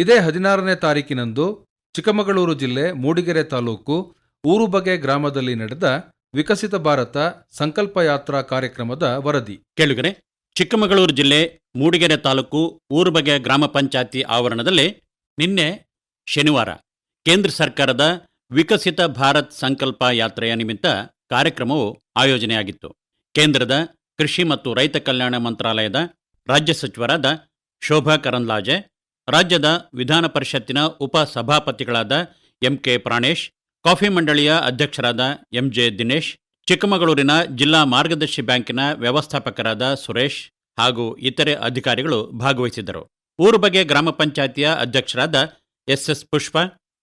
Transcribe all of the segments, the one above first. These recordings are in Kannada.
ಇದೇ ಹದಿನಾರನೇ ತಾರೀಕಿನಂದು ಚಿಕ್ಕಮಗಳೂರು ಜಿಲ್ಲೆ ಮೂಡಿಗೆರೆ ತಾಲೂಕು ಊರುಬಗೆ ಗ್ರಾಮದಲ್ಲಿ ನಡೆದ ವಿಕಸಿತ ಭಾರತ ಸಂಕಲ್ಪ ಯಾತ್ರಾ ಕಾರ್ಯಕ್ರಮದ ವರದಿ. ಕೇಳುಗರೆ, ಚಿಕ್ಕಮಗಳೂರು ಜಿಲ್ಲೆ ಮೂಡಿಗೆರೆ ತಾಲೂಕು ಊರುಬಗೆ ಗ್ರಾಮ ಪಂಚಾಯತಿ ಆವರಣದಲ್ಲಿ ನಿನ್ನೆ ಶನಿವಾರ ಕೇಂದ್ರ ಸರ್ಕಾರದ ವಿಕಸಿತ ಭಾರತ್ ಸಂಕಲ್ಪ ಯಾತ್ರೆಯ ನಿಮಿತ್ತ ಕಾರ್ಯಕ್ರಮವು ಆಯೋಜನೆಯಾಗಿತ್ತು. ಕೇಂದ್ರದ ಕೃಷಿ ಮತ್ತು ರೈತ ಕಲ್ಯಾಣ ಮಂತ್ರಾಲಯದ ರಾಜ್ಯ ಸಚಿವರಾದ ಶೋಭಾ ಕರಂದ್ಲಾಜೆ ರಾಜ್ಯದ ವಿಧಾನ ಪರಿಷತ್ತಿನ ಉಪ ಸಭಾಪತಿಗಳಾದ ಎಂಕೆ ಪ್ರಾಣೇಶ್, ಕಾಫಿ ಮಂಡಳಿಯ ಅಧ್ಯಕ್ಷರಾದ ಎಂಜೆ ದಿನೇಶ್, ಚಿಕ್ಕಮಗಳೂರಿನ ಜಿಲ್ಲಾ ಮಾರ್ಗದರ್ಶಿ ಬ್ಯಾಂಕಿನ ವ್ಯವಸ್ಥಾಪಕರಾದ ಸುರೇಶ್ ಹಾಗೂ ಇತರೆ ಅಧಿಕಾರಿಗಳು ಭಾಗವಹಿಸಿದ್ದರು. ಊರು ಬಗ್ಗೆ ಗ್ರಾಮ ಪಂಚಾಯತಿಯ ಅಧ್ಯಕ್ಷರಾದ ಎಸ್ಎಸ್ ಪುಷ್ಪ,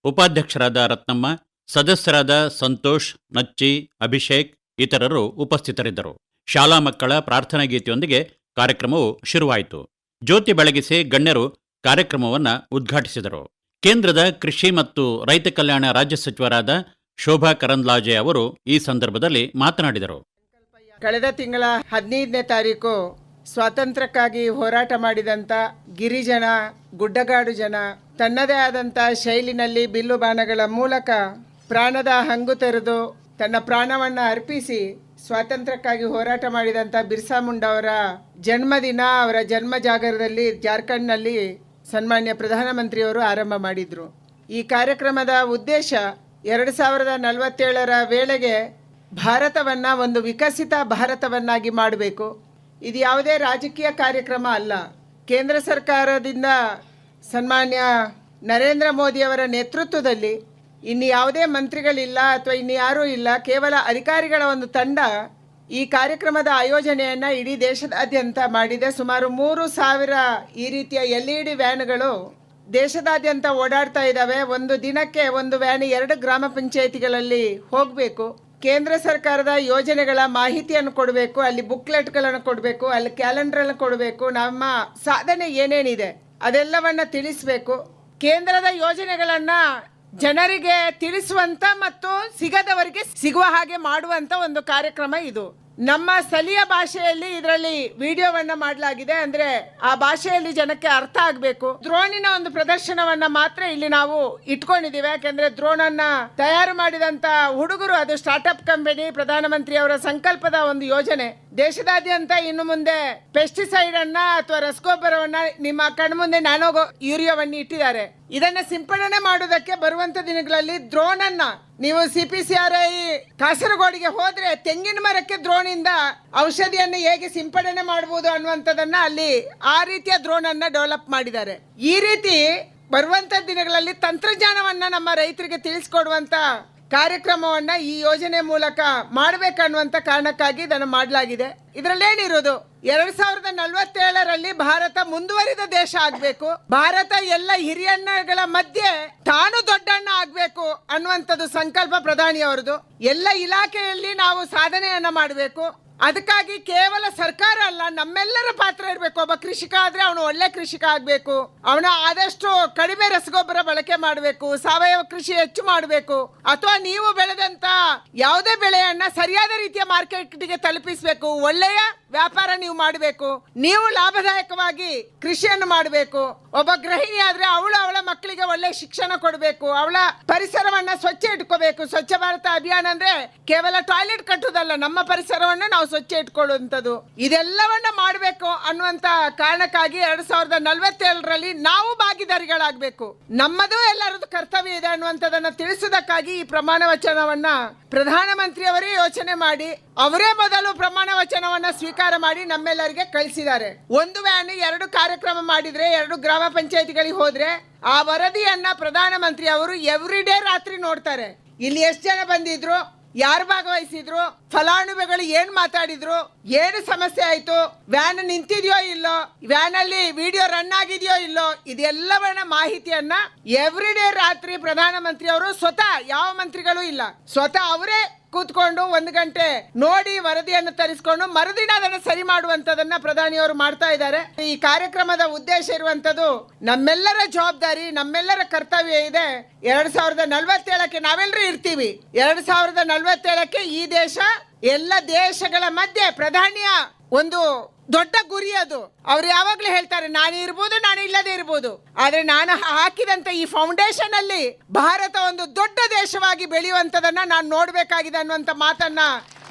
ಉಪಾಧ್ಯಕ್ಷರಾದ ರತ್ನಮ್ಮ, ಸದಸ್ಯರಾದ ಸಂತೋಷ್, ನಚ್ಚಿ, ಅಭಿಷೇಕ್ ಇತರರು ಉಪಸ್ಥಿತರಿದ್ದರು. ಶಾಲಾ ಮಕ್ಕಳ ಪ್ರಾರ್ಥನಾ ಗೀತೆಯೊಂದಿಗೆ ಕಾರ್ಯಕ್ರಮವು ಶುರುವಾಯಿತು. ಜ್ಯೋತಿ ಬೆಳಗಿಸಿ ಗಣ್ಯರು ಕಾರ್ಯಕ್ರಮವನ್ನು ಉದ್ಘಾಟಿಸಿದರು. ಕೇಂದ್ರದ ಕೃಷಿ ಮತ್ತು ರೈತ ಕಲ್ಯಾಣ ರಾಜ್ಯ ಸಚಿವರಾದ ಶೋಭಾ ಕರಂದ್ಲಾಜೆ ಅವರು ಈ ಸಂದರ್ಭದಲ್ಲಿ ಮಾತನಾಡಿದರು. ಕಳೆದ ತಿಂಗಳ ಹದಿನೈದನೇ ತಾರೀಕು ಸ್ವಾತಂತ್ರ್ಯಕ್ಕಾಗಿ ಹೋರಾಟ ಮಾಡಿದಂಥ ಗಿರಿಜನ, ಗುಡ್ಡಗಾಡು ಜನ, ತನ್ನದೇ ಆದಂಥ ಶೈಲಿನಲ್ಲಿ ಬಿಲ್ಲು ಬಾಣಗಳ ಮೂಲಕ ಪ್ರಾಣದ ಹಂಗು ತೆರೆದು ತನ್ನ ಪ್ರಾಣವನ್ನು ಅರ್ಪಿಸಿ ಸ್ವಾತಂತ್ರ್ಯಕ್ಕಾಗಿ ಹೋರಾಟ ಮಾಡಿದಂಥ ಬಿರ್ಸಾ ಮುಂಡ ಅವರ ಜನ್ಮದಿನ ಅವರ ಜನ್ಮ ಜಾಗರದಲ್ಲಿ ಜಾರ್ಖಂಡ್ನಲ್ಲಿ ಸನ್ಮಾನ್ಯ ಪ್ರಧಾನಮಂತ್ರಿಯವರು ಆರಂಭ ಮಾಡಿದರು. ಈ ಕಾರ್ಯಕ್ರಮದ ಉದ್ದೇಶ ಎರಡು ಸಾವಿರದ ನಲವತ್ತೇಳರ ವೇಳೆಗೆ ಭಾರತವನ್ನು ಒಂದು ವಿಕಸಿತ ಭಾರತವನ್ನಾಗಿ ಮಾಡಬೇಕು. ಇದು ಯಾವುದೇ ರಾಜಕೀಯ ಕಾರ್ಯಕ್ರಮ ಅಲ್ಲ. ಕೇಂದ್ರ ಸರ್ಕಾರದಿಂದ ಸನ್ಮಾನ್ಯ ನರೇಂದ್ರ ಮೋದಿಯವರ ನೇತೃತ್ವದಲ್ಲಿ ಇನ್ನು ಯಾವುದೇ ಮಂತ್ರಿಗಳಿಲ್ಲ ಅಥವಾ ಇನ್ನು ಯಾರೂ ಇಲ್ಲ, ಕೇವಲ ಅಧಿಕಾರಿಗಳ ಒಂದು ತಂಡ ಈ ಕಾರ್ಯಕ್ರಮದ ಆಯೋಜನೆಯನ್ನು ಇಡೀ ದೇಶದಾದ್ಯಂತ ಮಾಡಿದೆ. ಸುಮಾರು ಮೂರು ಸಾವಿರ ಈ ರೀತಿಯ ಎಲ್ ಇ ಡಿ ವ್ಯಾನ್ಗಳು ದೇಶದಾದ್ಯಂತ ಓಡಾಡ್ತಾ ಇದ್ದಾವೆ ಒಂದು ದಿನಕ್ಕೆ ಒಂದು ವ್ಯಾನ್ ಎರಡು ಗ್ರಾಮ ಪಂಚಾಯಿತಿಗಳಲ್ಲಿ ಹೋಗಬೇಕು. ಕೇಂದ್ರ ಸರ್ಕಾರದ ಯೋಜನೆಗಳ ಮಾಹಿತಿಯನ್ನು ಕೊಡಬೇಕು, ಅಲ್ಲಿ ಬುಕ್ಲೆಟ್ಗಳನ್ನು ಕೊಡಬೇಕು, ಅಲ್ಲಿ ಕ್ಯಾಲೆಂಡರ್ ಕೊಡಬೇಕು, ನಮ್ಮ ಸಾಧನೆ ಏನೇನಿದೆ ಅದೆಲ್ಲವನ್ನ ತಿಳಿಸಬೇಕು. ಕೇಂದ್ರದ ಯೋಜನೆಗಳನ್ನ ಜನರಿಗೆ ತಿಳಿಸುವಂತ ಮತ್ತು ಸಿಗದವರಿಗೆ ಸಿಗುವ ಹಾಗೆ ಮಾಡುವಂತ ಒಂದು ಕಾರ್ಯಕ್ರಮ ಇದು. ನಮ್ಮ ಸ್ಥಳೀಯ ಭಾಷೆಯಲ್ಲಿ ಇದರಲ್ಲಿ ವಿಡಿಯೋವನ್ನ ಮಾಡಲಾಗಿದೆ ಅಂದ್ರೆ ಆ ಭಾಷೆಯಲ್ಲಿ ಜನಕ್ಕೆ ಅರ್ಥ ಆಗಬೇಕು. ದ್ರೋಣಿನ ಒಂದು ಪ್ರದರ್ಶನವನ್ನ ಮಾತ್ರ ಇಲ್ಲಿ ನಾವು ಇಟ್ಕೊಂಡಿದ್ದೀವಿ. ಯಾಕೆಂದ್ರೆ ದ್ರೋಣನ್ನ ತಯಾರು ಮಾಡಿದಂತ ಹುಡುಗರು ಅದು ಸ್ಟಾರ್ಟ್ಅಪ್ ಕಂಪನಿ ಪ್ರಧಾನಮಂತ್ರಿ ಅವರ ಸಂಕಲ್ಪದ ಒಂದು ಯೋಜನೆ. ದೇಶದಾದ್ಯಂತ ಇನ್ನು ಮುಂದೆ ಪೆಸ್ಟಿಸೈಡ್ ಅನ್ನ ಅಥವಾ ರಸಗೊಬ್ಬರವನ್ನ ನಿಮ್ಮ ಕಣ್ಮುಂದೆ ನ್ಯಾನೋ ಯೂರಿಯಾವನ್ನು ಇಟ್ಟಿದ್ದಾರೆ. ಇದನ್ನ ಸಿಂಪಡಣೆ ಮಾಡುವುದಕ್ಕೆ ಬರುವಂತ ದಿನಗಳಲ್ಲಿ ಡ್ರೋನ್ ಅನ್ನ ನೀವು C P C R I ಕಾಸರಗೋಡಿಗೆ ಹೋದ್ರೆ ತೆಂಗಿನ ಮರಕ್ಕೆ ದ್ರೋಣಿಂದ ಔಷಧಿಯನ್ನು ಹೇಗೆ ಸಿಂಪಡಣೆ ಮಾಡಬಹುದು ಅನ್ನುವಂಥದ್ದನ್ನ ಅಲ್ಲಿ ಆ ರೀತಿಯ ದ್ರೋಣ್ ಅನ್ನ ಡೆವಲಪ್ ಮಾಡಿದ್ದಾರೆ. ಈ ರೀತಿ ಬರುವಂತ ದಿನಗಳಲ್ಲಿ ತಂತ್ರಜ್ಞಾನವನ್ನ ನಮ್ಮ ರೈತರಿಗೆ ತಿಳಿಸ್ಕೊಡುವಂತ ಕಾರ್ಯಕ್ರಮವನ್ನ ಈ ಯೋಜನೆ ಮೂಲಕ ಮಾಡಬೇಕನ್ನುವಂತ ಕಾರಣಕ್ಕಾಗಿ ಇದನ್ನು ಮಾಡಲಾಗಿದೆ. ಇದರಲ್ಲೇನಿರೋದು ಎರಡ್ ಸಾವಿರದ ನಲವತ್ತೇಳರಲ್ಲಿ ಭಾರತ ಮುಂದುವರಿದ ದೇಶ ಆಗ್ಬೇಕು. ಭಾರತ ಎಲ್ಲ ಹಿರಿಯಣ್ಣಗಳ ಮಧ್ಯೆ ತಾನು ದೊಡ್ಡಣ್ಣ ಆಗ್ಬೇಕು ಅನ್ನುವಂಥದ್ದು ಸಂಕಲ್ಪ ಪ್ರಧಾನಿ ಅವರದು ಎಲ್ಲ ಇಲಾಖೆಯಲ್ಲಿ ನಾವು ಸಾಧನೆಯನ್ನ ಮಾಡಬೇಕು. ಅದಕ್ಕಾಗಿ ಕೇವಲ ಸರ್ಕಾರ ಅಲ್ಲ, ನಮ್ಮೆಲ್ಲರ ಪಾತ್ರ ಇರಬೇಕು. ಒಬ್ಬ ಕೃಷಿಕ ಆದ್ರೆ ಅವನು ಒಳ್ಳೆ ಕೃಷಿಕ ಆಗ್ಬೇಕು. ಅವನ ಆದಷ್ಟು ಕಡಿಮೆ ರಸಗೊಬ್ಬರ ಬಳಕೆ ಮಾಡಬೇಕು, ಸಾವಯವ ಕೃಷಿ ಹೆಚ್ಚು ಮಾಡಬೇಕು. ಅಥವಾ ನೀವು ಬೆಳೆದಂತ ಯಾವುದೇ ಬೆಳೆಯನ್ನ ಸರಿಯಾದ ರೀತಿಯ ಮಾರ್ಕೆಟ್ಗೆ ತಲುಪಿಸಬೇಕು. ಒಳ್ಳೆಯ ವ್ಯಾಪಾರ ನೀವು ಮಾಡಬೇಕು. ನೀವು ಲಾಭದಾಯಕವಾಗಿ ಕೃಷಿಯನ್ನು ಮಾಡಬೇಕು. ಒಬ್ಬ ಗೃಹಿಣಿ ಆದ್ರೆ ಅವಳು ಅವಳ ಮಕ್ಕಳಿಗೆ ಒಳ್ಳೆ ಶಿಕ್ಷಣ ಕೊಡಬೇಕು. ಅವಳ ಪರಿಸರವನ್ನ ಸ್ವಚ್ಛ ಇಟ್ಕೋಬೇಕು. ಸ್ವಚ್ಛ ಭಾರತ ಅಭಿಯಾನ ಅಂದ್ರೆ ಕೇವಲ ಟಾಯ್ಲೆಟ್ ಕಟ್ಟುವುದಲ್ಲ ನಮ್ಮ ಪರಿಸರವನ್ನ ನಾವು ಸ್ವಚ್ಛ ಇಟ್ಕೊಳ್ಳುವಂಥದ್ದು. ಇದೆಲ್ಲವನ್ನ ಮಾಡಬೇಕು ಅನ್ನುವಂತ ಕಾರಣಕ್ಕಾಗಿ ಎರಡ್ ಸಾವಿರದ ನಲವತ್ತೇಳರಲ್ಲಿ ನಾವು ಭಾಗಿದಾರಿಗಳಾಗಬೇಕು. ನಮ್ಮದು ಎಲ್ಲರದ್ದು ಕರ್ತವ್ಯ ಇದೆ ಅನ್ನುವಂಥದ್ದನ್ನ ತಿಳಿಸುವುದಕ್ಕಾಗಿ ಈ ಪ್ರಮಾಣ ವಚನವನ್ನ ಪ್ರಧಾನಮಂತ್ರಿಯವರೇ ಯೋಚನೆ ಮಾಡಿ, ಅವರೇ ಮೊದಲು ಪ್ರಮಾಣ ವಚನವನ್ನ ಸ್ವೀಕಾರ ಮಾಡಿ ನಮ್ಮೆಲ್ಲರಿಗೆ ಕಳಿಸಿದ್ದಾರೆ. ಒಂದು ವ್ಯಾನ್ ಎರಡು ಕಾರ್ಯಕ್ರಮ ಮಾಡಿದ್ರೆ, ಎರಡು ಗ್ರಾಮ ಪಂಚಾಯತಿಗಳಿಗೆ ಹೋದ್ರೆ, ಆ ವರದಿಯನ್ನ ಪ್ರಧಾನಮಂತ್ರಿ ಅವರು ಎವ್ರಿ ಡೇ ರಾತ್ರಿ ನೋಡ್ತಾರೆ. ಇಲ್ಲಿ ಎಷ್ಟು ಜನ ಬಂದಿದ್ರು? ಯಾರು ಭಾಗವಹಿಸಿದ್ರು? ಫಲಾನುಭವಿಗಳು ಏನ್ ಮಾತಾಡಿದ್ರು? ಏನು ಸಮಸ್ಯೆ ಆಯ್ತು? ವ್ಯಾನ್ ನಿಂತಿದೆಯೋ ಇಲ್ಲೋ? ವ್ಯಾನ್ ಅಲ್ಲಿ ವಿಡಿಯೋ ರನ್ ಆಗಿದೆಯೋ ಇಲ್ಲೋ? ಇದೆಲ್ಲವನ್ನ ಮಾಹಿತಿಯನ್ನ ಎವ್ರಿ ಡೇ ರಾತ್ರಿ ಪ್ರಧಾನಮಂತ್ರಿ ಅವರು ಸ್ವತಃ ಯಾವ ಮಂತ್ರಿಗಳು ಇಲ್ಲ. ಸ್ವತಃ ಅವರೇ ಕೂತ್ಕೊಂಡು ಒಂದು ಗಂಟೆ ನೋಡಿ ವರದಿಯನ್ನು ತರಿಸಿಕೊಂಡು ಮರುದಿನ ಅದನ್ನು ಸರಿ ಮಾಡುವಂತದನ್ನ ಪ್ರಧಾನಿಯವರು ಮಾಡ್ತಾ ಇದ್ದಾರೆ. ಈ ಕಾರ್ಯಕ್ರಮದ ಉದ್ದೇಶ ಇರುವಂತದ್ದು ನಮ್ಮೆಲ್ಲರ ಜವಾಬ್ದಾರಿ, ನಮ್ಮೆಲ್ಲರ ಕರ್ತವ್ಯ ಇದೆ. ಎರಡ್ ಸಾವಿರದ ನಲವತ್ತೇಳಕ್ಕೆ ನಾವೆಲ್ಲರೂ ಇರ್ತೀವಿ. ಎರಡ್ ಸಾವಿರದ ನಲವತ್ತೇಳಕ್ಕೆ ಈ ದೇಶ ಎಲ್ಲ ದೇಶಗಳ ಮಧ್ಯೆ ಪ್ರಧಾನಿಯ ಒಂದು ದೊಡ್ಡ ಗುರಿ ಅದು. ಅವ್ರು ಯಾವಾಗ್ಲೂ ಹೇಳ್ತಾರೆ, ನಾನು ಇರ್ಬೋದು, ನಾನು ಇಲ್ಲದೆ ಇರ್ಬೋದು. ಆದ್ರೆ ನಾನು ಹಾಕಿದಂತ ಈ ಫೌಂಡೇಶನ್ ಅಲ್ಲಿ ಭಾರತ ಒಂದು ದೊಡ್ಡ ದೇಶವಾಗಿ ಬೆಳೆಯುವಂತದನ್ನ ನಾನು ನೋಡ್ಬೇಕಾಗಿದೆ ಅನ್ನುವಂತ ಮಾತನ್ನ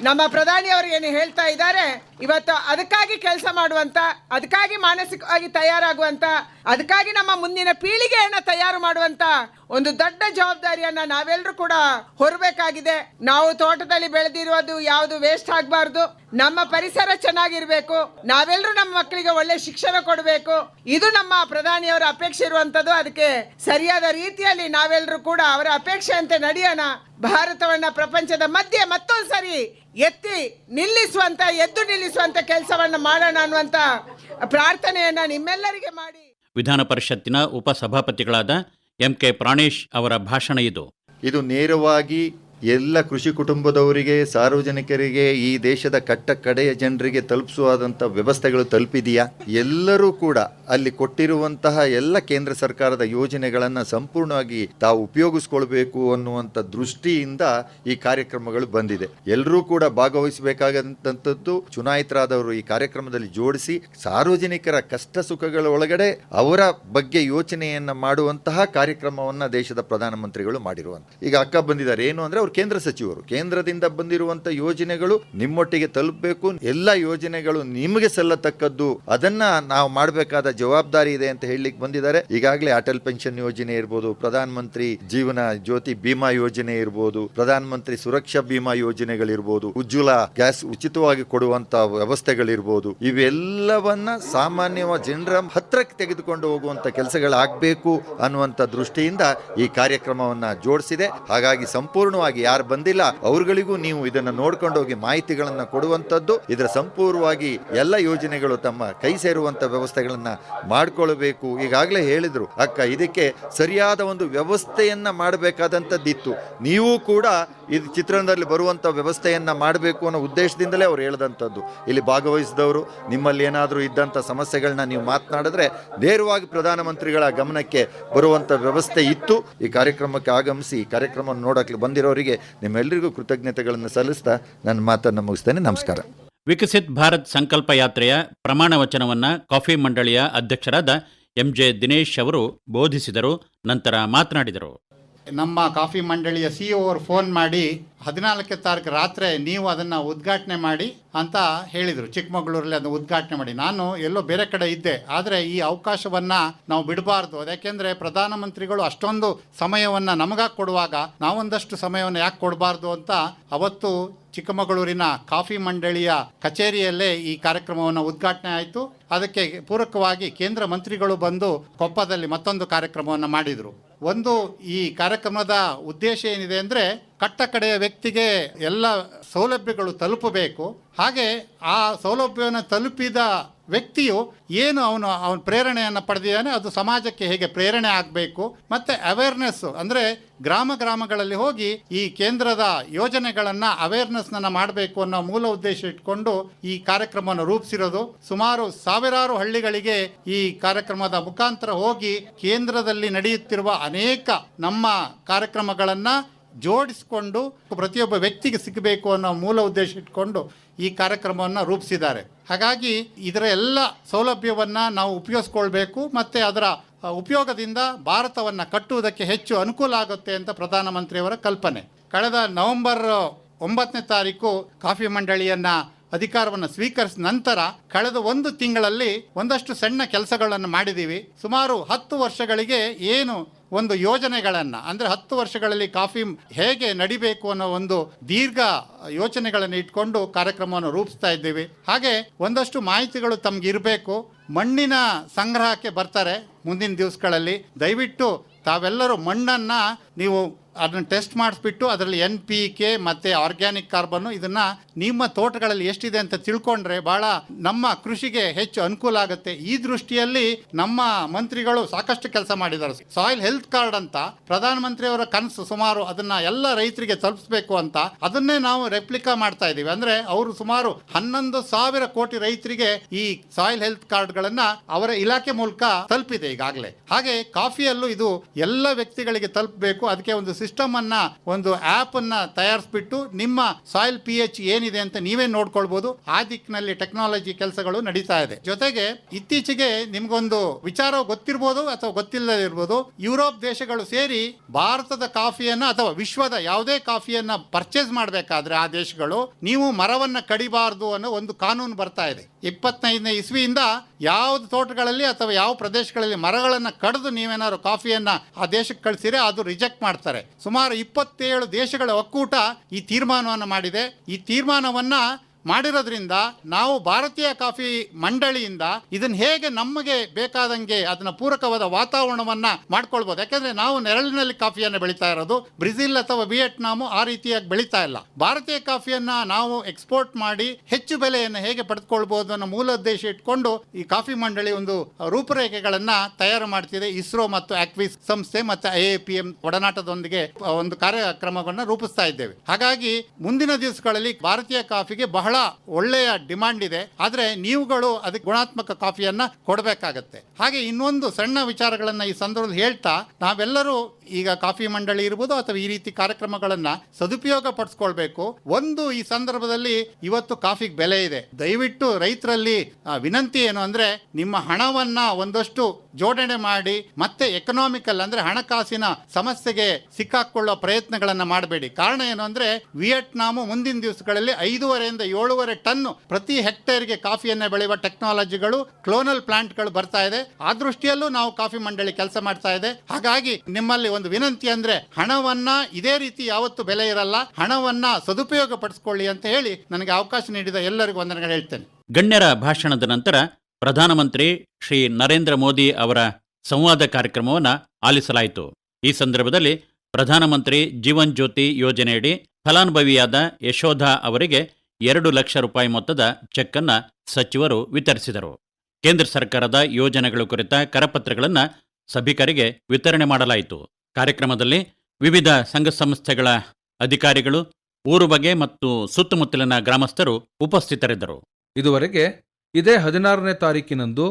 ನಮ್ಮ ಪ್ರಧಾನಿಯವರು ಏನು ಹೇಳ್ತಾ ಇದ್ದಾರೆ, ಇವತ್ತು ಅದಕ್ಕಾಗಿ ಕೆಲಸ ಮಾಡುವಂತ, ಅದಕ್ಕಾಗಿ ಮಾನಸಿಕವಾಗಿ ತಯಾರಾಗುವಂತ, ಅದಕ್ಕಾಗಿ ನಮ್ಮ ಮುಂದಿನ ಪೀಳಿಗೆಯನ್ನ ತಯಾರು ಮಾಡುವಂತ ಒಂದು ದೊಡ್ಡ ಜವಾಬ್ದಾರಿಯನ್ನ ನಾವೆಲ್ಲರೂ ಕೂಡ ಹೊರಬೇಕಾಗಿದೆ. ನಾವು ತೋಟದಲ್ಲಿ ಬೆಳೆದಿರುವುದು ಯಾವುದು ವೇಸ್ಟ್ ಆಗಬಾರ್ದು. ನಮ್ಮ ಪರಿಸರ ಚೆನ್ನಾಗಿರ್ಬೇಕು. ನಾವೆಲ್ಲರೂ ನಮ್ಮ ಮಕ್ಕಳಿಗೆ ಒಳ್ಳೆ ಶಿಕ್ಷಣ ಕೊಡಬೇಕು. ಇದು ನಮ್ಮ ಪ್ರಧಾನಿಯವರ ಅಪೇಕ್ಷೆ ಇರುವಂತದ್ದು. ಅದಕ್ಕೆ ಸರಿಯಾದ ರೀತಿಯಲ್ಲಿ ನಾವೆಲ್ಲರೂ ಕೂಡ ಅವರ ಅಪೇಕ್ಷೆಯಂತೆ ನಡೆಯೋಣ. ಭಾರತವನ್ನ ಪ್ರಪಂಚದ ಮಧ್ಯೆ ಮತ್ತೊಂದು ಸರಿ ಎತ್ತಿ ನಿಲ್ಲಿಸುವಂತ ಎದ್ದು ನಿಲ್ಲಿಸುವಂತ ಕೆಲಸವನ್ನು ಮಾಡೋಣ ಅನ್ನುವಂತ ಪ್ರಾರ್ಥನೆಯನ್ನ ನಿಮ್ಮೆಲ್ಲರಿಗೆ ಮಾಡಿ. ವಿಧಾನ ಪರಿಷತ್ತಿನ ಉಪಸಭಾಪತಿಗಳಾದ ಎಂ ಕೆ ಪ್ರಾಣೇಶ್ ಅವರ ಭಾಷಣ ಇದು. ಇದು ನೇರವಾಗಿ ಎಲ್ಲ ಕೃಷಿ ಕುಟುಂಬದವರಿಗೆ, ಸಾರ್ವಜನಿಕರಿಗೆ, ಈ ದೇಶದ ಕಟ್ಟ ಕಡೆಯ ಜನರಿಗೆ ತಲುಪಿಸುವಾದಂಥ ವ್ಯವಸ್ಥೆಗಳು ತಲುಪಿದೆಯಾ? ಎಲ್ಲರೂ ಕೂಡ ಅಲ್ಲಿ ಕೊಟ್ಟಿರುವಂತಹ ಎಲ್ಲ ಕೇಂದ್ರ ಸರ್ಕಾರದ ಯೋಜನೆಗಳನ್ನು ಸಂಪೂರ್ಣವಾಗಿ ತಾವು ಉಪಯೋಗಿಸ್ಕೊಳ್ಬೇಕು ಅನ್ನುವಂಥ ದೃಷ್ಟಿಯಿಂದ ಈ ಕಾರ್ಯಕ್ರಮಗಳು ಬಂದಿದೆ. ಎಲ್ಲರೂ ಕೂಡ ಭಾಗವಹಿಸಬೇಕಾದಂತದ್ದು ಚುನಾಯಿತರಾದವರು ಈ ಕಾರ್ಯಕ್ರಮದಲ್ಲಿ ಜೋಡಿಸಿ ಸಾರ್ವಜನಿಕರ ಕಷ್ಟ ಸುಖಗಳ ಒಳಗಡೆ ಅವರ ಬಗ್ಗೆ ಯೋಚನೆಯನ್ನ ಮಾಡುವಂತಹ ಕಾರ್ಯಕ್ರಮವನ್ನ ದೇಶದ ಪ್ರಧಾನಮಂತ್ರಿಗಳು ಮಾಡಿರುವಂತ. ಈಗ ಅಕ್ಕ ಬಂದಿದ್ದಾರೆ. ಏನು ಅಂದ್ರೆ ಅವರು ಕೇಂದ್ರ ಸಚಿವರು, ಕೇಂದ್ರದಿಂದ ಬಂದಿರುವಂತ ಯೋಜನೆಗಳು ನಿಮ್ಮೊಟ್ಟಿಗೆ ತಲುಪಬೇಕು. ಎಲ್ಲ ಯೋಜನೆಗಳು ನಿಮಗೆ ಸಲ್ಲತಕ್ಕದ್ದು, ಅದನ್ನ ನಾವು ಮಾಡಬೇಕಾದ ಜವಾಬ್ದಾರಿ ಇದೆ ಅಂತ ಹೇಳಲಿಕ್ಕೆ ಬಂದಿದ್ದಾರೆ. ಈಗಾಗಲೇ ಅಟಲ್ ಪೆನ್ಷನ್ ಯೋಜನೆ ಇರ್ಬೋದು ಪ್ರಧಾನ ಮಂತ್ರಿ ಜೀವನ ಜ್ಯೋತಿ ಬಿಮಾ ಯೋಜನೆ ಇರ್ಬೋದು ಪ್ರಧಾನ ಮಂತ್ರಿ ಸುರಕ್ಷಾ ಬಿಮಾ ಯೋಜನೆಗಳಿರ್ಬೋದು, ಉಜ್ವಲ ಗ್ಯಾಸ್ ಉಚಿತವಾಗಿ ಕೊಡುವಂತ ವ್ಯವಸ್ಥೆಗಳಿರ್ಬೋದು. ಇವೆಲ್ಲವನ್ನ ಸಾಮಾನ್ಯ ಜನರ ಹತ್ರಕ್ಕೆ ತೆಗೆದುಕೊಂಡು ಹೋಗುವಂತ ಕೆಲಸಗಳಾಗಬೇಕು ಅನ್ನುವಂಥ ದೃಷ್ಟಿಯಿಂದ ಈ ಕಾರ್ಯಕ್ರಮವನ್ನ ಜೋಡಿಸಿದೆ. ಹಾಗಾಗಿ ಸಂಪೂರ್ಣವಾಗಿ ಯಾರು ಬಂದಿಲ್ಲ, ಅವ್ರಗಳಿಗೂ ನೀವು ಇದನ್ನ ನೋಡ್ಕೊಂಡು ಹೋಗಿ ಮಾಹಿತಿಗಳನ್ನ ಕೊಡುವಂಥದ್ದು, ಇದರ ಸಂಪೂರ್ಣವಾಗಿ ಎಲ್ಲ ಯೋಜನೆಗಳು ತಮ್ಮ ಕೈ ಸೇರುವಂತ ವ್ಯವಸ್ಥೆಗಳನ್ನ ಮಾಡ್ಕೊಳ್ಬೇಕು. ಈಗಾಗಲೇ ಹೇಳಿದ್ರು, ಅಕ್ಕ, ಇದಕ್ಕೆ ಸರಿಯಾದ ಒಂದು ವ್ಯವಸ್ಥೆಯನ್ನ ಮಾಡಬೇಕಾದಂಥದ್ದಿತ್ತು. ನೀವು ಕೂಡ ಇದು ಚಿತ್ರಣದಲ್ಲಿ ಬರುವಂತ ವ್ಯವಸ್ಥೆಯನ್ನ ಮಾಡಬೇಕು ಅನ್ನೋ ಉದ್ದೇಶದಿಂದಲೇ ಅವ್ರು ಹೇಳಿದಂಥದ್ದು. ಇಲ್ಲಿ ಭಾಗವಹಿಸಿದವರು, ನಿಮ್ಮಲ್ಲಿ ಏನಾದರೂ ಇದ್ದಂಥ ಸಮಸ್ಯೆಗಳನ್ನ ನೀವು ಮಾತನಾಡಿದ್ರೆ ನೇರವಾಗಿ ಪ್ರಧಾನಮಂತ್ರಿಗಳ ಗಮನಕ್ಕೆ ಬರುವಂತ ವ್ಯವಸ್ಥೆ ಇತ್ತು. ಈ ಕಾರ್ಯಕ್ರಮಕ್ಕೆ ಆಗಮಿಸಿ ಕಾರ್ಯಕ್ರಮ ನೋಡಕ್ಕೆ ಬಂದಿರೋರಿಗೆ ನಿಮ್ಮೆಲ್ಲರಿಗೂ ಕೃತಜ್ಞತೆಗಳನ್ನು ಸಲ್ಲಿಸ್ತಾ ನನ್ನ ಮಾತನ್ನು ಮುಗಿಸ್ತೇನೆ. ನಮಸ್ಕಾರ. ವಿಕಸಿತ್ ಭಾರತ್ ಸಂಕಲ್ಪ ಯಾತ್ರೆಯ ಪ್ರಮಾಣ ವಚನವನ್ನ ಕಾಫಿ ಮಂಡಳಿಯ ಅಧ್ಯಕ್ಷರಾದ ಎಂ ಜೆ ದಿನೇಶ್ ಅವರು ಬೋಧಿಸಿದರು, ನಂತರ ಮಾತನಾಡಿದರು. ನಮ್ಮ ಕಾಫಿ ಮಂಡಳಿಯ ಸಿ ಅವರು ಫೋನ್ ಮಾಡಿ, ಹದಿನಾಲ್ಕನೇ ತಾರೀಕು ರಾತ್ರಿ ನೀವು ಅದನ್ನು ಉದ್ಘಾಟನೆ ಮಾಡಿ ಅಂತ ಹೇಳಿದರು. ಚಿಕ್ಕಮಗಳೂರಲ್ಲಿ ಅದನ್ನು ಉದ್ಘಾಟನೆ ಮಾಡಿ. ನಾನು ಎಲ್ಲೋ ಬೇರೆ ಕಡೆ ಇದ್ದೆ. ಆದರೆ ಈ ಅವಕಾಶವನ್ನು ನಾವು ಬಿಡಬಾರ್ದು. ಯಾಕೆಂದರೆ ಪ್ರಧಾನಮಂತ್ರಿಗಳು ಅಷ್ಟೊಂದು ಸಮಯವನ್ನು ನಮಗಾಗಿ ಕೊಡುವಾಗ ನಾವೊಂದಷ್ಟು ಸಮಯವನ್ನು ಯಾಕೆ ಕೊಡಬಾರ್ದು ಅಂತ ಅವತ್ತು ಚಿಕ್ಕಮಗಳೂರಿನ ಕಾಫಿ ಮಂಡಳಿಯ ಕಚೇರಿಯಲ್ಲೇ ಈ ಕಾರ್ಯಕ್ರಮವನ್ನು ಉದ್ಘಾಟನೆ ಆಯಿತು. ಅದಕ್ಕೆ ಪೂರಕವಾಗಿ ಕೇಂದ್ರ ಮಂತ್ರಿಗಳು ಬಂದು ಕೊಪ್ಪದಲ್ಲಿ ಮತ್ತೊಂದು ಕಾರ್ಯಕ್ರಮವನ್ನು ಮಾಡಿದರು. ಒಂದು ಈ ಕಾರ್ಯಕ್ರಮದ ಉದ್ದೇಶ ಏನಿದೆ ಅಂದರೆ ಕಟ್ಟ ಕಡೆಯ ವ್ಯಕ್ತಿಗೆ ಎಲ್ಲ ಸೌಲಭ್ಯಗಳು ತಲುಪಬೇಕು. ಹಾಗೆ ಆ ಸೌಲಭ್ಯವನ್ನು ತಲುಪಿದ ವ್ಯಕ್ತಿಯು ಏನು ಅವನು, ಅವನ ಪ್ರೇರಣೆಯನ್ನು ಪಡೆದಿದ್ದಾನೆ, ಅದು ಸಮಾಜಕ್ಕೆ ಹೇಗೆ ಪ್ರೇರಣೆ ಆಗಬೇಕು, ಮತ್ತು ಅವೇರ್ನೆಸ್ ಅಂದರೆ ಗ್ರಾಮ ಗ್ರಾಮಗಳಲ್ಲಿ ಹೋಗಿ ಈ ಕೇಂದ್ರದ ಯೋಜನೆಗಳನ್ನು ಅವೇರ್ನೆಸ್ನ ಮಾಡಬೇಕು ಅನ್ನೋ ಮೂಲ ಉದ್ದೇಶ ಇಟ್ಕೊಂಡು ಈ ಕಾರ್ಯಕ್ರಮವನ್ನು ರೂಪಿಸಿರೋದು. ಸುಮಾರು ಸಾವಿರಾರು ಹಳ್ಳಿಗಳಿಗೆ ಈ ಕಾರ್ಯಕ್ರಮದ ಮುಖಾಂತರ ಹೋಗಿ ಕೇಂದ್ರದಲ್ಲಿ ನಡೆಯುತ್ತಿರುವ ಅನೇಕ ನಮ್ಮ ಕಾರ್ಯಕ್ರಮಗಳನ್ನು ಜೋಡಿಸಿಕೊಂಡು ಪ್ರತಿಯೊಬ್ಬ ವ್ಯಕ್ತಿಗೆ ಸಿಗಬೇಕು ಅನ್ನೋ ಮೂಲ ಉದ್ದೇಶ ಇಟ್ಕೊಂಡು ಈ ಕಾರ್ಯಕ್ರಮವನ್ನು ರೂಪಿಸಿದ್ದಾರೆ. ಹಾಗಾಗಿ ಇದರ ಎಲ್ಲ ಸೌಲಭ್ಯವನ್ನು ನಾವು ಉಪಯೋಗಿಸ್ಕೊಳ್ಬೇಕು ಮತ್ತು ಅದರ ಉಪಯೋಗದಿಂದ ಭಾರತವನ್ನು ಕಟ್ಟುವುದಕ್ಕೆ ಹೆಚ್ಚು ಅನುಕೂಲ ಆಗುತ್ತೆ ಅಂತ ಪ್ರಧಾನಮಂತ್ರಿಯವರ ಕಲ್ಪನೆ. ಕಳೆದ ನವೆಂಬರ್ ಒಂಬತ್ತನೇ ತಾರೀಕು ಕಾಫಿ ಮಂಡಳಿಯನ್ನು ಅಧಿಕಾರವನ್ನು ಸ್ವೀಕರಿಸಿದ ನಂತರ ಕಳೆದ ಒಂದು ತಿಂಗಳಲ್ಲಿ ಒಂದಷ್ಟು ಸಣ್ಣ ಕೆಲಸಗಳನ್ನು ಮಾಡಿದ್ದೀವಿ ಸುಮಾರು ಹತ್ತು ವರ್ಷಗಳಿಗೆ ಏನು ಒಂದು ಯೋಜನೆಗಳನ್ನು, ಅಂದರೆ ಹತ್ತು ವರ್ಷಗಳಲ್ಲಿ ಕಾಫಿ ಹೇಗೆ ನಡಿಬೇಕು ಅನ್ನೋ ಒಂದು ದೀರ್ಘ ಯೋಚನೆಗಳನ್ನು ಇಟ್ಕೊಂಡು ಕಾರ್ಯಕ್ರಮವನ್ನು ರೂಪಿಸ್ತಾ ಇದ್ದೀವಿ. ಹಾಗೆ ಒಂದಷ್ಟು ಮಾಹಿತಿಗಳು ತಮ್ಗೆ ಇರಬೇಕು. ಮಣ್ಣಿನ ಸಂಗ್ರಹಕ್ಕೆ ಬರ್ತಾರೆ ಮುಂದಿನ ದಿವಸಗಳಲ್ಲಿ. ದಯವಿಟ್ಟು ತಾವೆಲ್ಲರೂ ಮಣ್ಣನ್ನು ನೀವು ಅದನ್ನು ಟೆಸ್ಟ್ ಮಾಡಿಸ್ಬಿಟ್ಟು ಅದರಲ್ಲಿ ಎನ್ ಪಿ ಕೆ ಮತ್ತು ಆರ್ಗ್ಯಾನಿಕ್ ಕಾರ್ಬನ್ನು ಇದನ್ನು ನಿಮ್ಮ ತೋಟಗಳಲ್ಲಿ ಎಷ್ಟಿದೆ ಅಂತ ತಿಳ್ಕೊಂಡ್ರೆ ಭಾಳ ನಮ್ಮ ಕೃಷಿಗೆ ಹೆಚ್ಚು ಅನುಕೂಲ ಆಗುತ್ತೆ. ಈ ದೃಷ್ಟಿಯಲ್ಲಿ ನಮ್ಮ ಮಂತ್ರಿಗಳು ಸಾಕಷ್ಟು ಕೆಲಸ ಮಾಡಿದ್ದಾರೆ. ಸಾಯಿಲ್ ಹೆಲ್ತ್ ಕಾರ್ಡ್ ಅಂತ ಪ್ರಧಾನಮಂತ್ರಿಯವರ ಕನಸು ಸುಮಾರು ಅದನ್ನ ಎಲ್ಲ ರೈತರಿಗೆ ತಲುಪಿಸಬೇಕು ಅಂತ ಅದನ್ನೇ ನಾವು ರೆಪ್ಲಿಕಾ ಮಾಡ್ತಾ ಇದ್ದೀವಿ. ಅಂದ್ರೆ ಅವರು ಸುಮಾರು ಹನ್ನೊಂದು ಸಾವಿರ ಕೋಟಿ ರೈತರಿಗೆ ಈ ಸಾಯಿಲ್ ಹೆಲ್ತ್ ಕಾರ್ಡ್ಗಳನ್ನ ಅವರ ಇಲಾಖೆ ಮೂಲಕ ತಲುಪಿದೆ ಈಗಾಗಲೇ. ಹಾಗೆ ಕಾಫಿಯಲ್ಲೂ ಇದು ಎಲ್ಲ ವ್ಯಕ್ತಿಗಳಿಗೆ ತಲುಪಬೇಕು. ಅದಕ್ಕೆ ಒಂದು ಅನ್ನ ಒಂದು ಆಪ್ ಅನ್ನ ತಯಾರಿಸ್ಬಿಟ್ಟು ನಿಮ್ಮ ಸಾಯಿಲ್ ಪಿ ಎಚ್ ಏನಿದೆ ಅಂತ ನೀವೇ ನೋಡ್ಕೊಳ್ಬಹುದು ಆ ದಿಕ್ಕಿನಲ್ಲಿ ಟೆಕ್ನಾಲಜಿ ಕೆಲಸಗಳು ನಡೀತಾ ಇದೆ. ಜೊತೆಗೆ ಇತ್ತೀಚೆಗೆ ನಿಮ್ಗೊಂದು ವಿಚಾರ ಗೊತ್ತಿರ್ಬೋದು ಅಥವಾ ಗೊತ್ತಿಲ್ಲದೆ ಇರ್ಬೋದು. ಯುರೋಪ್ ದೇಶಗಳು ಸೇರಿ ಭಾರತದ ಕಾಫಿಯನ್ನ ಅಥವಾ ವಿಶ್ವದ ಯಾವುದೇ ಕಾಫಿಯನ್ನ ಪರ್ಚೇಸ್ ಮಾಡಬೇಕಾದ್ರೆ ಆ ದೇಶಗಳು ನೀವು ಮರವನ್ನ ಕಡಿಬಾರದು ಅನ್ನೋ ಒಂದು ಕಾನೂನು ಬರ್ತಾ ಇದೆ. ಇಪ್ಪತ್ತೈದನೇ ಇಸ್ವಿಯಿಂದ ಯಾವ್ದು ತೋಟಗಳಲ್ಲಿ ಅಥವಾ ಯಾವ ಪ್ರದೇಶಗಳಲ್ಲಿ ಮರಗಳನ್ನ ಕಡಿದು ನೀವೇನಾದ್ರು ಕಾಫಿಯನ್ನ ಆ ದೇಶಕ್ಕೆ ಕಳಿಸಿದ್ರೆ ಅದು ರಿಜೆಕ್ಟ್ ಮಾಡ್ತಾರೆ. ಸುಮಾರು ಇಪ್ಪತ್ತೇಳು ದೇಶಗಳ ಒಕ್ಕೂಟ ಈ ತೀರ್ಮಾನವನ್ನು ಮಾಡಿದೆ. ಈ ತೀರ್ಮಾನವನ್ನ ಮಾಡಿರೋದ್ರಿಂದ ನಾವು ಭಾರತೀಯ ಕಾಫಿ ಮಂಡಳಿಯಿಂದ ಇದನ್ನ ಹೇಗೆ ನಮಗೆ ಬೇಕಾದಂಗೆ ಅದನ್ನ ಪೂರಕವಾದ ವಾತಾವರಣವನ್ನ ಮಾಡ್ಕೊಳ್ಬಹುದು ಯಾಕಂದ್ರೆ ನಾವು ನೆರಳಿನಲ್ಲಿ ಕಾಫಿಯನ್ನು ಬೆಳೀತಾ ಇರೋದು, ಬ್ರೆಜಿಲ್ ಅಥವಾ ವಿಯೆಟ್ನಾಮು ಆ ರೀತಿಯಾಗಿ ಬೆಳೀತಾ ಇಲ್ಲ. ಭಾರತೀಯ ಕಾಫಿಯನ್ನ ನಾವು ಎಕ್ಸ್ಪೋರ್ಟ್ ಮಾಡಿ ಹೆಚ್ಚು ಬೆಲೆಯನ್ನು ಹೇಗೆ ಪಡೆದುಕೊಳ್ಬಹುದು ಅನ್ನೋ ಮೂಲ ಉದ್ದೇಶ ಇಟ್ಕೊಂಡು ಈ ಕಾಫಿ ಮಂಡಳಿ ಒಂದು ರೂಪರೇಖೆಗಳನ್ನ ತಯಾರು ಮಾಡ್ತಿದೆ. ಇಸ್ರೋ ಮತ್ತು ಆಕ್ವಿಸ್ ಸಂಸ್ಥೆ ಮತ್ತು ಐ ಒಡನಾಟದೊಂದಿಗೆ ಒಂದು ಕಾರ್ಯಕ್ರಮವನ್ನು ರೂಪಿಸ್ತಾ ಇದ್ದೇವೆ. ಹಾಗಾಗಿ ಮುಂದಿನ ದಿವಸಗಳಲ್ಲಿ ಭಾರತೀಯ ಕಾಫಿಗೆ ಬಹಳ ಒಳ್ಳೆಯ ಡಿಮಾಂಡ್ ಇದೆ. ಆದ್ರೆ ನೀವುಗಳು ಅದಕ್ಕೆ ಗುಣಾತ್ಮಕ ಕಾಫಿಯನ್ನ ಕೊಡಬೇಕಾಗತ್ತೆ. ಹಾಗೆ ಇನ್ನೊಂದು ಸಣ್ಣ ವಿಚಾರಗಳನ್ನ ಈ ಸಂದರ್ಭದಲ್ಲಿ ಹೇಳ್ತಾ, ನಾವೆಲ್ಲರೂ ಈಗ ಕಾಫಿ ಮಂಡಳಿ ಇರ್ಬೋದು ಅಥವಾ ಈ ರೀತಿ ಕಾರ್ಯಕ್ರಮಗಳನ್ನ ಸದುಪಯೋಗ ಪಡಿಸ್ಕೊಳ್ಬೇಕು ಒಂದು ಈ ಸಂದರ್ಭದಲ್ಲಿ ಇವತ್ತು ಕಾಫಿಗೆ ಬೆಲೆ ಇದೆ. ದಯವಿಟ್ಟು ರೈತರಲ್ಲಿ ವಿನಂತಿ ಏನು ಅಂದ್ರೆ ನಿಮ್ಮ ಹಣವನ್ನ ಒಂದಷ್ಟು ಜೋಡಣೆ ಮಾಡಿ, ಮತ್ತೆ ಎಕನಾಮಿಕಲ್ ಅಂದ್ರೆ ಹಣಕಾಸಿನ ಸಮಸ್ಯೆಗೆ ಸಿಕ್ಕಾಕೊಳ್ಳೋ ಪ್ರಯತ್ನಗಳನ್ನ ಮಾಡಬೇಡಿ. ಕಾರಣ ಏನು ಅಂದ್ರೆ ವಿಯೆಟ್ನಾಮು ಮುಂದಿನ ದಿವಸಗಳಲ್ಲಿ ಐದೂವರೆಯಿಂದ ಏಳೂವರೆ ಟನ್ ಪ್ರತಿ ಹೆಕ್ಟೇರ್ಗೆ ಕಾಫಿಯನ್ನ ಬೆಳೆಯುವ ಟೆಕ್ನಾಲಜಿಗಳು, ಕ್ಲೋನಲ್ ಪ್ಲಾಂಟ್ಗಳು ಬರ್ತಾ ಇದೆ. ಆ ದೃಷ್ಟಿಯಲ್ಲೂ ನಾವು ಕಾಫಿ ಮಂಡಳಿ ಕೆಲಸ ಮಾಡ್ತಾ ಇದೆ. ಹಾಗಾಗಿ ನಿಮ್ಮಲ್ಲಿ ಒಂದು ವಿನಂತಿ ಅಂದ್ರೆ ಹಣವನ್ನ ಇದೇ ರೀತಿ ಯಾವತ್ತು ಬೆಲೆ ಇರಲ್ಲ, ಹಣವನ್ನ ಸದುಪಯೋಗ ಪಡಿಸ್ಕೊಳ್ಳಿ ಅಂತ ಹೇಳಿ ನನಗೆ ಅವಕಾಶ ನೀಡಿದ ಎಲ್ಲರಿಗೂ ವಂದನೆಗಳು ಹೇಳ್ತೇನೆ. ಗಣ್ಯರ ಭಾಷಣದ ನಂತರ ಪ್ರಧಾನಮಂತ್ರಿ ಶ್ರೀ ನರೇಂದ್ರ ಮೋದಿ ಅವರ ಸಂವಾದ ಕಾರ್ಯಕ್ರಮವನ್ನು ಆಲಿಸಲಾಯಿತು. ಈ ಸಂದರ್ಭದಲ್ಲಿ ಪ್ರಧಾನಮಂತ್ರಿ ಜೀವನ್ ಜ್ಯೋತಿ ಯೋಜನೆಯಡಿ ಫಲಾನುಭವಿಯಾದ ಯಶೋಧ ಅವರಿಗೆ ಎರಡು ಲಕ್ಷ ರೂಪಾಯಿ ಮೊತ್ತದ ಚೆಕ್ ಅನ್ನ ಸಚಿವರು ವಿತರಿಸಿದರು. ಕೇಂದ್ರ ಸರ್ಕಾರದ ಯೋಜನೆಗಳು ಕುರಿತ ಕರಪತ್ರಗಳನ್ನು ಸಭಿಕರಿಗೆ ವಿತರಣೆ ಮಾಡಲಾಯಿತು. ಕಾರ್ಯಕ್ರಮದಲ್ಲಿ ವಿವಿಧ ಸಂಘ ಸಂಸ್ಥೆಗಳ ಅಧಿಕಾರಿಗಳು, ಊರು ಬಗೆ ಮತ್ತು ಸುತ್ತಮುತ್ತಲಿನ ಗ್ರಾಮಸ್ಥರು ಉಪಸ್ಥಿತರಿದ್ದರು. ಇದುವರೆಗೆ ಇದೇ ಹದಿನಾರನೇ ತಾರೀಕಿನಂದು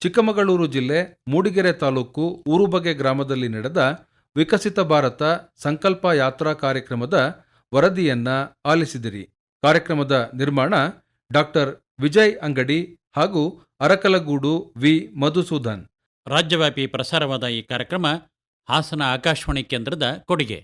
ಚಿಕ್ಕಮಗಳೂರು ಜಿಲ್ಲೆ ಮೂಡಿಗೆರೆ ತಾಲೂಕು ಊರುಬಗೆ ಗ್ರಾಮದಲ್ಲಿ ನಡೆದ ವಿಕಸಿತ ಭಾರತ ಸಂಕಲ್ಪ ಯಾತ್ರಾ ಕಾರ್ಯಕ್ರಮದ ವರದಿಯನ್ನ ಆಲಿಸಿದಿರಿ. ಕಾರ್ಯಕ್ರಮದ ನಿರ್ಮಾಣ ಡಾಕ್ಟರ್ ವಿಜಯ್ ಅಂಗಡಿ ಹಾಗೂ ಅರಕಲಗೂಡು ವಿ ಮಧುಸೂದನ್. ರಾಜ್ಯವ್ಯಾಪಿ ಪ್ರಸಾರವಾದ ಈ ಕಾರ್ಯಕ್ರಮ ಹಾಸನ ಆಕಾಶವಾಣಿ ಕೇಂದ್ರದ ಕೊಡುಗೆ.